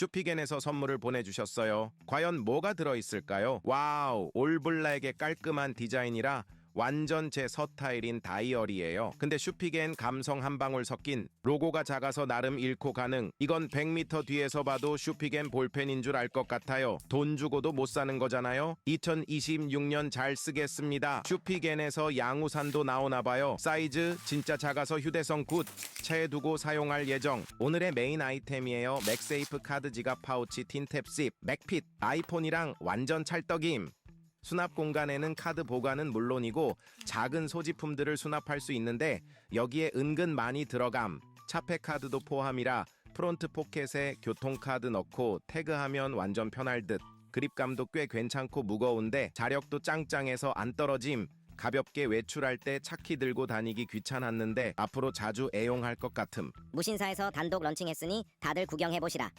슈피겐에서 선물을 보내주셨어요. 과연 뭐가 들어있을까요? 와우, 올블랙의 깔끔한 디자인이라 완전 제 서타일인 다이어리예요. 근데 슈피겐 감성 한 방울 섞인 로고가 작아서 나름 잃고 가능. 이건 100m 뒤에서 봐도 슈피겐 볼펜인 줄 알 것 같아요. 돈 주고도 못 사는 거잖아요. 2026년 잘 쓰겠습니다. 슈피겐에서 양우산도 나오나 봐요. 사이즈 진짜 작아서 휴대성 굿. 차에 두고 사용할 예정. 오늘의 메인 아이템이에요. 맥세이프 카드 지갑 파우치 틴탭 씹. 맥핏 아이폰이랑 완전 찰떡임. 수납 공간에는 카드 보관은 물론이고 작은 소지품들을 수납할 수 있는데 여기에 은근 많이 들어감. 차폐 카드도 포함이라 프론트 포켓에 교통카드 넣고 태그하면 완전 편할 듯. 그립감도 꽤 괜찮고 무거운데 자력도 짱짱해서 안 떨어짐. 가볍게 외출할 때 차키 들고 다니기 귀찮았는데 앞으로 자주 애용할 것 같음. 무신사에서 단독 런칭했으니 다들 구경해보시라.